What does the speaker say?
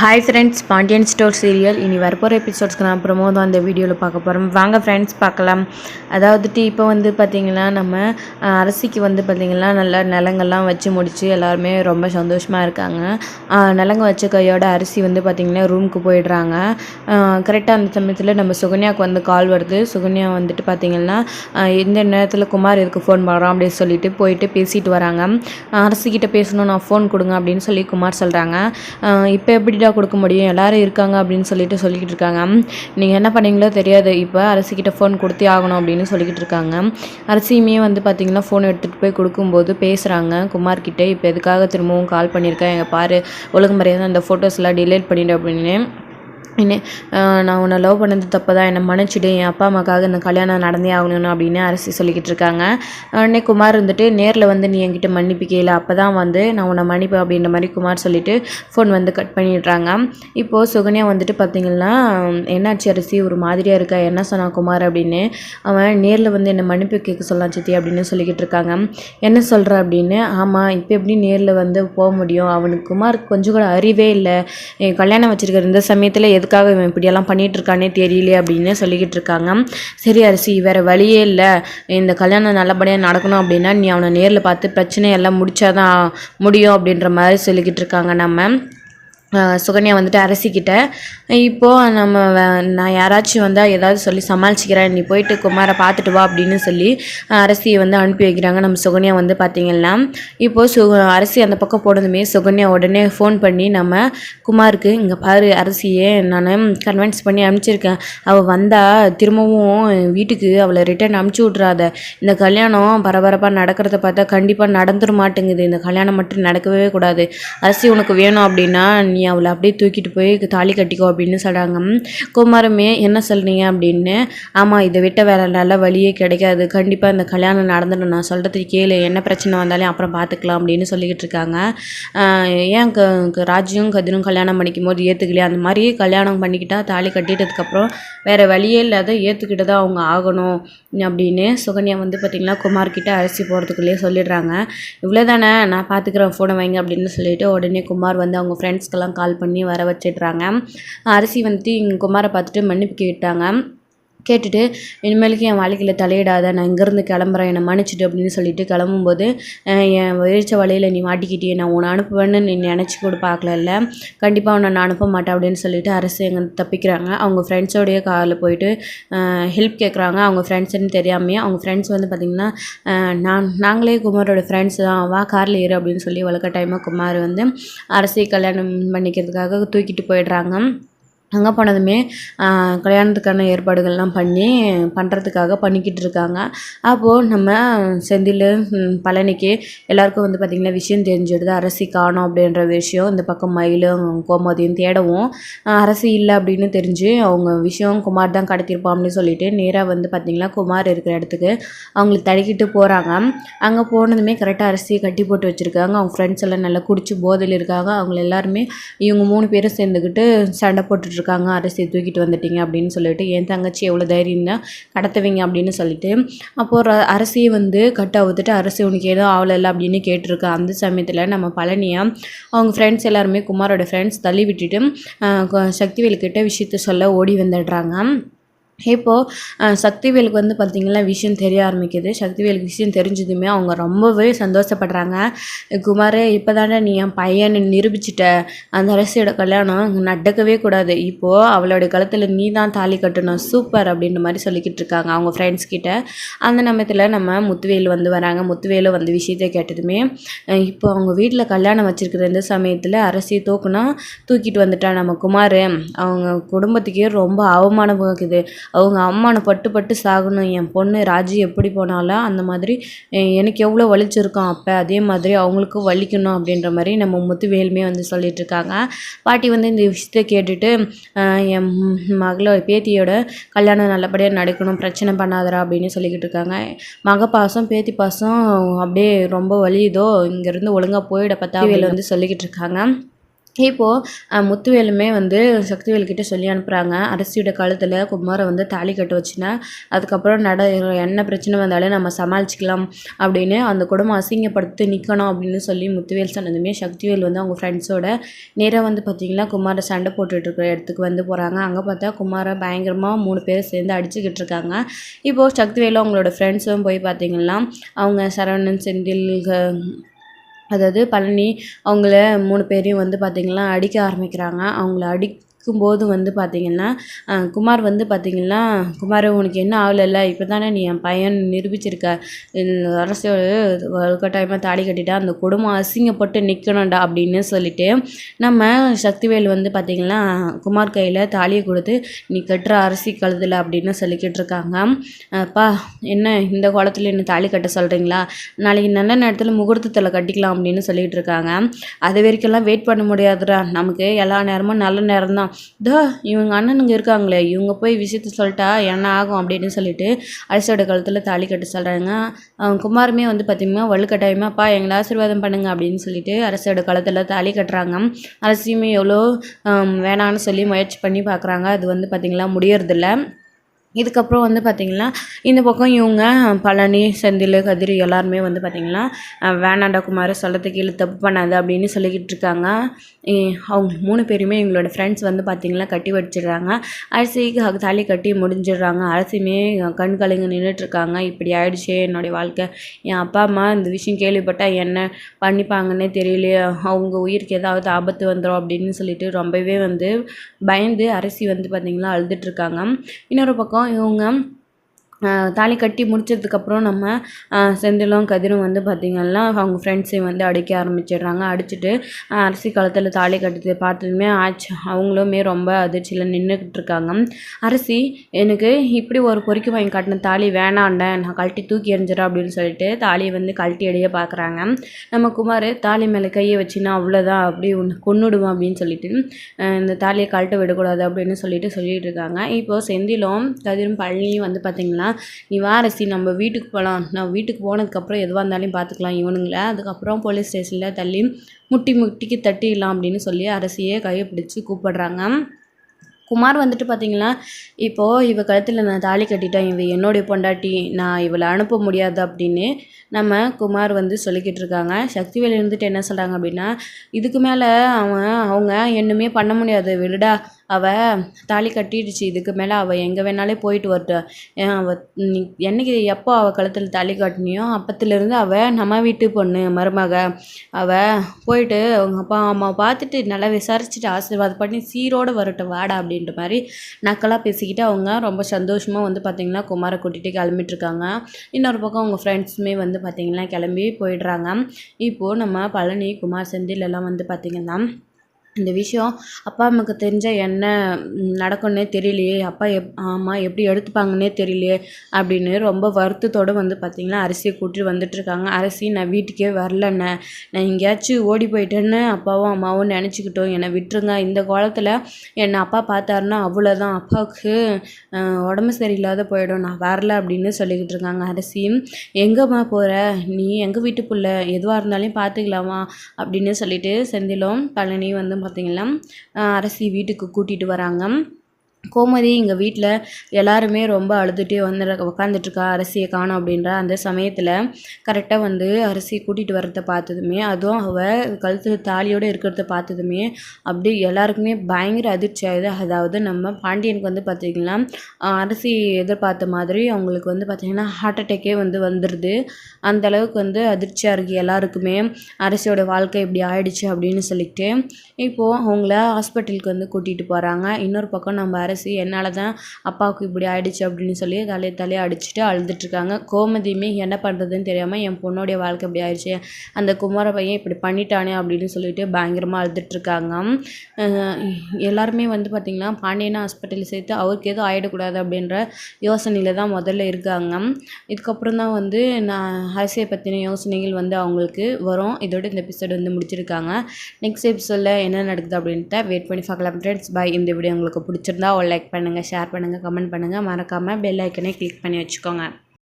Hi friends Pandian store serial இனி வரப்போகிற எபிசோட்ஸ்க்கு நான் ப்ரமோ தான் இந்த வீடியோவில் பார்க்க போகிறோம் வாங்க ஃப்ரெண்ட்ஸ் பார்க்கலாம். அதாவதுட்டு இப்போ வந்து பார்த்திங்கன்னா நம்ம அரசிக்கு வந்து பார்த்திங்கன்னா நல்லா நிலங்கள்லாம் வச்சு முடித்து எல்லாருமே ரொம்ப சந்தோஷமாக இருக்காங்க. நிலங்க வச்ச கையோட அரிசி வந்து பார்த்திங்கன்னா ரூமுக்கு போயிடுறாங்க. கரெக்டாக அந்த சமயத்தில் நம்ம சுகன்யாவுக்கு வந்து கால் வருது. சுகன்யா வந்துட்டு பார்த்திங்கன்னா இந்த நேரத்தில் குமார் இதுக்கு ஃபோன் பண்ணுறோம் அப்படின்னு சொல்லிட்டு போயிட்டு பேசிட்டு வராங்க. அரசிக்கிட்ட பேசணும் நான் ஃபோன் கொடுங்க அப்படின்னு சொல்லி குமார் சொல்கிறாங்க இப்போ எப்படி எப்படிடா கொடுக்க முடியும் எல்லோரும் இருக்காங்க அப்படின்னு சொல்லிட்டு சொல்லிக்கிட்டு இருக்காங்க. நீங்கள் என்ன பண்ணீங்களோ தெரியாது. இப்போ அரசிக்கிட்ட ஃபோன் கொடுத்தே ஆகணும் அப்படின்னு சொல்லிக்கிட்டு இருக்காங்க. அரசியுமே வந்து பார்த்தீங்கன்னா ஃபோன் எடுத்துகிட்டு போய் கொடுக்கும்போது பேசுகிறாங்க குமார்கிட்ட இப்போ எதுக்காக திரும்பவும் கால் பண்ணியிருக்கேன் எங்கள் பாரு ஒழுங்கு மரியாதை அந்த ஃபோட்டோஸ்லாம் டிலேட் பண்ணிடு அப்படின்னு. நான் உன்னை லவ் பண்ணது தப்பு தான் என்னை மன்னிச்சிடு. என் அப்பா அம்மாக்காக இந்த கல்யாணம் நடந்தே ஆகணும் அப்படின்னு அரசி சொல்லிக்கிட்டு இருக்காங்க. உடனே குமார் வந்துட்டு நேரில் வந்து நீ என்கிட்ட மன்னிப்பு கேளு. அப்போ தான் வந்து நான் உன்னை மன்னிப்பேன் அப்படின்ற மாதிரி குமார் சொல்லிட்டு ஃபோன் வந்து கட் பண்ணிடுறாங்க. இப்போது சுகன்யா வந்துட்டு பார்த்தீங்கன்னா என்னாச்சு அரிசி? ஒரு மாதிரியாக இருக்கா? என்ன சொன்னான் குமார்? அப்படின்னு அவன் நேரில் வந்து என்னை மன்னிப்பு கேட்க சொல்லலாம் சித்தி அப்படின்னு சொல்லிக்கிட்டு இருக்காங்க. என்ன சொல்கிற அப்படின்னு ஆமாம் இப்போ எப்படி நேரில் வந்து போக முடியும்? அவனுக்கு குமார் கொஞ்சம் கூட அறிவே இல்லை. என் கல்யாணம் வச்சுருக்கிற இந்த சமயத்தில் எது எதுக்காக இவன் இப்படியெல்லாம் பண்ணிகிட்ருக்கானே தெரியலையே அப்படின்னு சொல்லிக்கிட்டு இருக்காங்க. சரி அரிசி வேறு வழியே இல்லை. இந்த கல்யாணம் நல்லபடியாக நடக்கணும் அப்படின்னா நீ அவனை நேரில் பார்த்து பிரச்சனையெல்லாம் முடித்தாதான் முடிச்சாதான் முடியும் அப்படின்ற மாதிரி சொல்லிக்கிட்டு இருக்காங்க நம்ம. சுகன்யா வந்துட்டு அரசிக்கிட்ட இப்போது நம்ம நான் யாராச்சும் வந்தால் ஏதாவது சொல்லி சமாளிச்சுக்கிறேன். நீ போயிட்டு குமாரை பார்த்துட்டு வா அப்படின்னு சொல்லி அரசியை வந்து அனுப்பி வைக்கிறாங்க. நம்ம சுகன்யா வந்து பார்த்தீங்கன்னா இப்போது சு அரசி அந்த பக்கம் போனதுமே சுகன்யா உடனே ஃபோன் பண்ணி நம்ம குமாருக்கு இங்கே பாரு அரசியே நான் கன்வின்ஸ் பண்ணி அனுப்பிச்சிருக்கேன். அவள் வந்தால் திரும்பவும் வீட்டுக்கு அவளை ரிட்டர்ன் அனுப்பிச்சி விட்றாத இந்த கல்யாணம் பரபரப்பாக நடக்கிறத பார்த்தா கண்டிப்பாக நடந்துட மாட்டேங்குது. இந்த கல்யாணம் மட்டும் நடக்கவே கூடாது. அரசி உனக்கு வேணும் அப்படின்னா நீ அவளை அப்படியே தூக்கிட்டு போய் தாலி கட்டிக்கோ அப்படின்னு சொல்கிறாங்க குமாரமே என்ன சொல்கிறீங்க அப்படின்னு. ஆமாம் இதை விட்ட வேற நல்ல வழியே கிடைக்காது. கண்டிப்பாக இந்த கல்யாணம் நடந்துடும். நான் சொல்கிறதுக்கு கேளு. என்ன பிரச்சனை வந்தாலும் அப்புறம் பார்த்துக்கலாம் அப்படின்னு சொல்லிக்கிட்டு இருக்காங்க. ஏன் க ராஜியும் கதிரும் கல்யாணம் பண்ணிக்கும் போது ஏற்றுக்கலையா அந்த மாதிரி கல்யாணம் பண்ணிக்கிட்டால் தாலி கட்டிட்டதுக்கப்புறம் வேறு வழியே இல்லாத ஏற்றுக்கிட்டு தான் அவங்க ஆகணும் அப்படின்னு சுகன்யா வந்து பார்த்திங்கன்னா குமார்கிட்ட அரிசி போகிறதுக்குள்ளேயே சொல்லிடுறாங்க. இவ்வளோ தானே நான் பார்த்துக்கிறேன் ஃபோனை வைங்க அப்படின்னு சொல்லிட்டு உடனே குமார் வந்து அவங்க ஃப்ரெண்ட்ஸ்க்கெல்லாம் கால் பண்ணி வர வச்சிடுறாங்க. அரிசி வந்துட்டு இங்கே குமாரை பார்த்துட்டு மன்னிப்பு கேட்டாங்க. கேட்டுட்டு இனிமேலுக்கு என் வாழ்க்கையில் தலையிடாத நான் இங்கேருந்து கிளம்புறேன் என்னை மன்னிச்சிட்டு அப்படின்னு சொல்லிட்டு கிளம்பும்போது என் வீழ்ச்ச வழியில் நீ மாட்டிக்கிட்டே நான் உன்னை அனுப்புவேன்னு நீ நினச்சி கூட பார்க்கல கண்டிப்பாக உன்னை நான் அனுப்ப மாட்டேன் அப்படின்னு சொல்லிட்டு அரசு எங்கே தப்பிக்கிறாங்க. அவங்க ஃப்ரெண்ட்ஸோடைய காரில் போயிட்டு ஹெல்ப் கேட்குறாங்க அவங்க ஃப்ரெண்ட்ஸ்னு தெரியாமையே அவங்க ஃப்ரெண்ட்ஸ் வந்து பார்த்திங்கன்னா நான் நாங்களே குமாரோட ஃப்ரெண்ட்ஸ் தான். வா காரில் ஏறு அப்படின்னு சொல்லி வழக்க டைமாக குமார் வந்து அரசியை கல்யாணம் பண்ணிக்கிறதுக்காக தூக்கிட்டு போயிடுறாங்க. அங்கே போனதுமே கல்யாணத்துக்கான ஏற்பாடுகள்லாம் பண்ணி பண்ணுறதுக்காக பண்ணிக்கிட்டு இருக்காங்க. அப்போது நம்ம செந்தில் பழனிக்கு எல்லாருக்கும் வந்து பார்த்திங்கன்னா விஷயம் தெரிஞ்சிடுது. அரசி காணோம் அப்படின்ற விஷயம் இந்த பக்கம் மயிலும் கோமதியும் தேடவும் அரசி இல்லை அப்படின்னு தெரிஞ்சு அவங்க விஷயம் குமார் தான் கடத்திருப்பான் அப்படின்னு சொல்லிட்டு நேராக வந்து பார்த்திங்கன்னா குமார் இருக்கிற இடத்துக்கு அவங்களுக்கு தடுக்கிட்டு போகிறாங்க அங்கே போனதுமே கரெக்டாக அரிசியை கட்டி போட்டு வச்சுருக்காங்க. அவங்க ஃப்ரெண்ட்ஸ் எல்லாம் நல்லா குடிச்சு போதையில் இருக்காங்க. அவங்க எல்லாருமே இவங்க மூணு பேரும் சேர்ந்துக்கிட்டு சண்டை போட்டுட்டு இருக்காங்க அரிசி தூக்கிட்டு வந்துட்டீங்க அப்படின்னு சொல்லிட்டு என் தங்கச்சி எவ்வளோ தைரியம் தான் கடத்துவீங்க அப்படின்னு சொல்லிட்டு அப்போது அரிசியை அரசியை வந்து கட் அவுத்துட்டு அரிசி உனக்கு ஏதோ ஆகலை அப்படின்னு கேட்டிருக்கா அந்த சமயத்தில் நம்ம பழனியாக அவங்க ஃப்ரெண்ட்ஸ் எல்லாருமே குமாரோட ஃப்ரெண்ட்ஸ் தள்ளி விட்டுட்டு ஆஹ் சக்திவேலுக்கிட்ட விஷயத்த சொல்ல ஓடி வந்துடுறாங்க. இப்போது சக்திவேலுக்கு வந்து பார்த்திங்கன்னா விஷயம் தெரிய ஆரம்பிக்குது. சக்திவேலுக்கு விஷயம் தெரிஞ்சதுமே அவங்க ரொம்பவே சந்தோஷப்படுறாங்க. குமாரே இப்போ தானே நீ என் பையனை நிரூபிச்சிட்ட. அந்த அரசியோட கல்யாணம் நடக்கவே கூடாது. இப்போது அவளோட கழுத்தில் நீ தான் தாலி கட்டணும். சூப்பர் அப்படின்ற மாதிரி சொல்லிக்கிட்டு இருக்காங்க அவங்க ஃப்ரெண்ட்ஸ் கிட்ட. அந்த நேரத்தில் நம்ம முத்துவேல் வந்து வராங்க. முத்துவேலு வந்து விஷயத்தை கேட்டதுமே இப்போ அவங்க வீட்டில் கல்யாணம் வச்சுருக்கிற இந்த சமயத்தில் அரசியை தூக்குனா தூக்கிட்டு வந்துட்டா நம்ம குமார். அவங்க குடும்பத்துக்கே ரொம்ப அவமானம் அவங்க அவமானப்பட்டு பட்டு சாகணும். என் பொண்ணு ராஜி எப்படி போனாலும் அந்த மாதிரி எனக்கு எவ்வளோ வலிச்சிருக்கோம் அப்போ. அதே மாதிரி அவங்களுக்கும் வலிக்கணும் அப்படின்ற மாதிரி நம்ம முத்துவேலுமே வந்து சொல்லிட்டு இருக்காங்க பாட்டி வந்து இந்த விஷயத்தை கேட்டுட்டு என் மகளோட பேத்தியோட கல்யாணம் நல்லபடியாக நடக்கணும் பிரச்சனை பண்ணாதடா அப்படின்னு சொல்லிக்கிட்டு இருக்காங்க மக பாசம் பேத்தி பாசம் அப்படியே ரொம்ப வலியுதோ இங்கேருந்து ஒழுங்காக போயிட பார்த்தா வந்து சொல்லிக்கிட்டு இருக்காங்க இப்போது முத்துவேலுமே வந்து சக்திவேல்கிட்ட சொல்லி அனுப்புகிறாங்க அரசியோட கழுத்தில் குமாரை வந்து தாலி கட்ட வச்சுனா அதுக்கப்புறம் நட என்ன பிரச்சனை வந்தாலும் நம்ம சமாளிச்சிக்கலாம் அப்படின்னு அந்த குடும்பம் அசிங்கப்படுத்தி நிற்கணும் அப்படின்னு சொல்லி முத்துவேல் சொன்னதுமே சக்திவேல் வந்து அவங்க ஃப்ரெண்ட்ஸோட நேராக வந்து பார்த்திங்கன்னா குமாரை சண்டை போட்டுட்ருக்கிற இடத்துக்கு வந்து போகிறாங்க அங்கே பார்த்தா குமாரை பயங்கரமாக மூணு பேர் சேர்ந்து அடிச்சுக்கிட்டு இருக்காங்க. இப்போது சக்திவேலும் அவங்களோட ஃப்ரெண்ட்ஸும் போய் பார்த்திங்கன்னா அவங்க சரவணன் செந்தில் அதாவது பழனி அவங்கள மூணு பேரையும் வந்து பார்த்திங்கன்னா அடிக்க ஆரம்பிக்கிறாங்க. அவங்கள அடி இருக்கும்போது வந்து பார்த்திங்கன்னா குமார் வந்து பார்த்திங்கன்னா குமார் உனக்கு என்ன ஆகலைல்ல? இப்போ தானே நீ என் பையன் நிரூபிச்சிருக்க. அரசு வலுக்கட்டாயமாக தாலி கட்டிட்டா அந்த குடும்பம் அசிங்கப்பட்டு நிற்கணும்டா அப்படின்னு சொல்லிட்டு நம்ம சக்திவேல் வந்து பார்த்திங்கன்னா குமார் கையில் தாலியை கொடுத்து நீ கட்டுற அரிசி கழுதில் அப்படின்னு சொல்லிக்கிட்டு இருக்காங்க. அப்பா என்ன இந்த குளத்துல என்ன தாலி கட்ட சொல்கிறீங்களா நாளைக்கு நல்ல நேரத்தில் முகூர்த்தத்தில் கட்டிக்கலாம் அப்படின்னு சொல்லிகிட்டு இருக்காங்க. அது வரைக்கும்லாம் வெயிட் பண்ண முடியாதுடா. நமக்கு எல்லா நேரமும் நல்ல நேரம் தான் தோ இவங்க அண்ணனுங்க இருக்காங்களே இவங்க போய் விஷயத்த சொல்லிட்டா என்ன ஆகும் அப்படின்னு சொல்லிட்டு அரிசியோட கழுத்தில் தாலி கட்ட சொல்கிறாங்க குமாருமே வந்து பார்த்திங்கன்னா வலுக்கட்டாயமாக அப்பா எங்களை ஆசீர்வாதம் பண்ணுங்க அப்படின்னு சொல்லிட்டு அரசோட கழுத்தில் தாலி கட்டுறாங்க. அரசியுமே எவ்வளோ வேணான்னு சொல்லி முயற்சி பண்ணி பார்க்குறாங்க அது வந்து பார்த்திங்களா முடியறதில்ல. இதுக்கப்புறம் வந்து பார்த்திங்கன்னா இந்த பக்கம் இவங்க பழனி செந்தில் கதிர் எல்லாருமே வந்து பார்த்திங்கன்னா வேணாண்டா குமார் சொல்லத்துக்கு கீழே தப்பு பண்ணாது அப்படின்னு சொல்லிக்கிட்டு இருக்காங்க. அவங்க மூணு பேருமே எங்களோட ஃப்ரெண்ட்ஸ் வந்து பார்த்திங்கன்னா கட்டி வச்சிடுறாங்க. அரிசிக்கு தாலி கட்டி முடிஞ்சிடுறாங்க. அரசியுமே கண் கலங்க நின்றுட்டுருக்காங்க இப்படி ஆயிடுச்சு என்னுடைய வாழ்க்கை. என் அப்பா அம்மா இந்த விஷயம் கேள்விப்பட்டால் என்ன பண்ணிப்பாங்கன்னே தெரியலையே. அவங்க உயிருக்கு ஏதாவது ஆபத்து வந்துடும் அப்படின்னு சொல்லிட்டு ரொம்பவே வந்து பயந்து அரிசி வந்து பார்த்திங்கன்னா அழுதுட்டுருக்காங்க இன்னொரு பக்கம் இவங்க தாலி கட்டி முடிச்சதுக்கப்புறம் நம்ம செந்திலும் கதிரும் வந்து பார்த்திங்கன்னா அவங்க ஃப்ரெண்ட்ஸையும் வந்து அடிக்க ஆரம்பிச்சிடுறாங்க. அடிச்சுட்டு அரிசி காலத்தில் தாலி கட்டுறது பார்த்ததுமே ஆச்சு. அவங்களுமே ரொம்ப அதிர்ச்சியில் நின்றுக்கிட்டு இருக்காங்க அரிசி எனக்கு இப்படி ஒரு பொறிக்கு வாங்கி காட்டின தாலி வேணாண்ட நான் கழட்டி தூக்கி எறிஞ்சிடறேன் அப்படின்னு சொல்லிட்டு தாலியை வந்து கழட்டி அடைய பார்க்குறாங்க நம்ம குமார் தாலி மேலே கையை வச்சுன்னா அவ்வளோதான் அப்படி ஒன்று கொண்டுடுவோம் அப்படின்னு சொல்லிட்டு இந்த தாலியை கழட்ட விடக்கூடாது அப்படின்னு சொல்லிட்டு சொல்லிட்டு இருக்காங்க. இப்போது செந்திலும் கதிரும் பழனியும் வந்து பார்த்திங்கன்னா நீ வாரசி நம்ம வீட்டுக்கு போகலாம் நான் வீட்டுக்கு போனதுக்கப்புறம் எதுவாக இருந்தாலும் பார்த்துக்கலாம் இவனுங்கள. அதுக்கப்புறம் போலீஸ் ஸ்டேஷனில் தள்ளி முட்டி முட்டிக்கு தட்டிடலாம் அப்படின்னு சொல்லி அரசியே கையை பிடிச்சி கூப்பிடுறாங்க. குமார் வந்துட்டு பார்த்தீங்கன்னா இப்போது இவ கழுத்தில் நான் தாலி கட்டிட்டேன். இவ என்னுடைய பொண்டாட்டி. நான் இவளை அனுப்ப முடியாது அப்படின்னு நம்ம குமார் வந்து சொல்லிக்கிட்டு இருக்காங்க. சக்திவேல் இருந்துட்டு என்ன சொல்கிறாங்க அப்படின்னா இதுக்கு மேலே அவன் அவங்க என்னமே பண்ண முடியாது. விடுடா. அவள் தாலி கட்டிடுச்சு. இதுக்கு மேலே அவள் எங்கே வேணாலே போயிட்டு வரட்டும். அவள் நீ என்னைக்கு எப்போ அவள் கழுத்தில் தாலி கட்டினியோ அப்பத்துலேருந்து அவள் நம்ம வீட்டு பொண்ணு மருமக. அவள் போயிட்டு அவங்க அப்பா அம்மா பார்த்துட்டு நல்லா விசாரிச்சுட்டு ஆசீர்வாதம் பண்ணி சீரோடு வரட்டும். வாடா அப்படின்னு அப்படின்ற மாதிரி நக்கலாக பேசிக்கிட்டு அவங்க ரொம்ப சந்தோஷமாக வந்து பார்த்திங்கன்னா குமாரை கூட்டிகிட்டு கிளம்பிட்டுருக்காங்க. இன்னொரு பக்கம் அவங்க ஃப்ரெண்ட்ஸுமே வந்து பார்த்திங்கன்னா கிளம்பி போயிடுறாங்க. இப்போது நம்ம பழனி குமார் செந்திலெல்லாம் வந்து பார்த்திங்கன்னா இந்த விஷயம் அப்பா அம்மாவுக்கு தெரிஞ்சால் என்ன நடக்கும்னே தெரியலையே. அப்பா எப் ஆமாம் எப்படி எடுத்துப்பாங்கன்னே தெரியலையே அப்படின்னு ரொம்ப வருத்தத்தோடு வந்து பார்த்திங்கன்னா அரிசியை கூட்டிட்டு வந்துட்டுருக்காங்க அரிசி நான் வீட்டுக்கே வரலண்ணே. நான் எங்கேயாச்சும் ஓடி போயிட்டேன்னு அப்பாவும் அம்மாவும் நினச்சிக்கிட்டோம். என்னை விட்டுருங்க. இந்த காலத்தில் என்னை அப்பா பார்த்தாருன்னா அவ்வளோதான் அப்பாவுக்கு உடம்பு சரியில்லாத போயிடும். நான் வரல அப்படின்னு சொல்லிக்கிட்டு இருக்காங்க அரிசியும் எங்கேம்மா போகிற நீ எங்கள் வீட்டு பிள்ளை? எதுவாக இருந்தாலும் பார்த்துக்கலாமா? அப்படின்னு சொல்லிட்டு செந்திலும் பழனி வந்து பார்த்திங்கன்னா அரசி வீட்டுக்கு கூட்டிகிட்டு வராங்க. கோமதி எங்கள் வீட்டில் எல்லாருமே ரொம்ப அழுதுகிட்டே வந்து உட்காந்துட்ருக்கா அரிசியை காணும் அப்படின்ற அந்த சமயத்தில் கரெக்டாக வந்து அரிசி கூட்டிகிட்டு வரத பார்த்ததுமே அதுவும் அவள் கழுத்து தாலியோடு இருக்கிறத பார்த்ததுமே அப்படி எல்லாருக்குமே பயங்கர அதிர்ச்சி ஆகுது அதாவது நம்ம பாண்டியனுக்கு வந்து பார்த்திங்கன்னா அரிசி எதிர்பார்த்த மாதிரி அவங்களுக்கு வந்து பார்த்திங்கன்னா ஹார்ட் அட்டேக்கே வந்து வந்துடுது அந்த அளவுக்கு வந்து அதிர்ச்சியாக இருக்குது எல்லாருக்குமே. அரிசியோட வாழ்க்கை இப்படி ஆயிடுச்சு அப்படின்னு சொல்லிட்டு இப்போது அவங்கள ஹாஸ்பிட்டலுக்கு வந்து கூட்டிகிட்டு போகிறாங்க இன்னொரு பக்கம் நம்ம அரிசி அரசி என்னால் தான் அப்பாவுக்கு இப்படி ஆயிடுச்சு அப்படின்னு சொல்லி தலையை தலையை அடிச்சுட்டு அழுதுட்ருக்காங்க கோமதியுமே என்ன பண்ணுறதுன்னு தெரியாமல் என் பொண்ணுடைய வாழ்க்கை இப்படி ஆயிடுச்சு. அந்த குமார பையன் இப்படி பண்ணிட்டானே அப்படின்னு சொல்லிட்டு பயங்கரமாக அழுதுட்ருக்காங்க எல்லாருமே வந்து பார்த்திங்கன்னா பாண்டியனா ஹாஸ்பிட்டல் சேர்த்து அவருக்கு எதுவும் ஆகிடக்கூடாது அப்படின்ற யோசனையில் தான் முதல்ல இருக்காங்க. இதுக்கப்புறம் தான் வந்து நான் அரசியை பற்றின யோசனைகள் வந்து அவங்களுக்கு வரும். இதோட இந்த எபிசோடு வந்து முடிச்சிருக்காங்க. நெக்ஸ்ட் எபிசோடில் என்ன நடக்குது அப்படின்ட்டு வெயிட் பண்ணி பார்க்கலாம். ஃப்ரெண்ட்ஸ் பாய் இந்த வீடியோ உங்களுக்கு பிடிச்சிருந்தா லைக் பண்ணுங்கள் ஷேர் பண்ணுங்கள் கமெண்ட் பண்ணுங்கள் மறக்காமல் பெல் ஐக்கனே கிளிக் பண்ணி வச்சுக்கோங்க.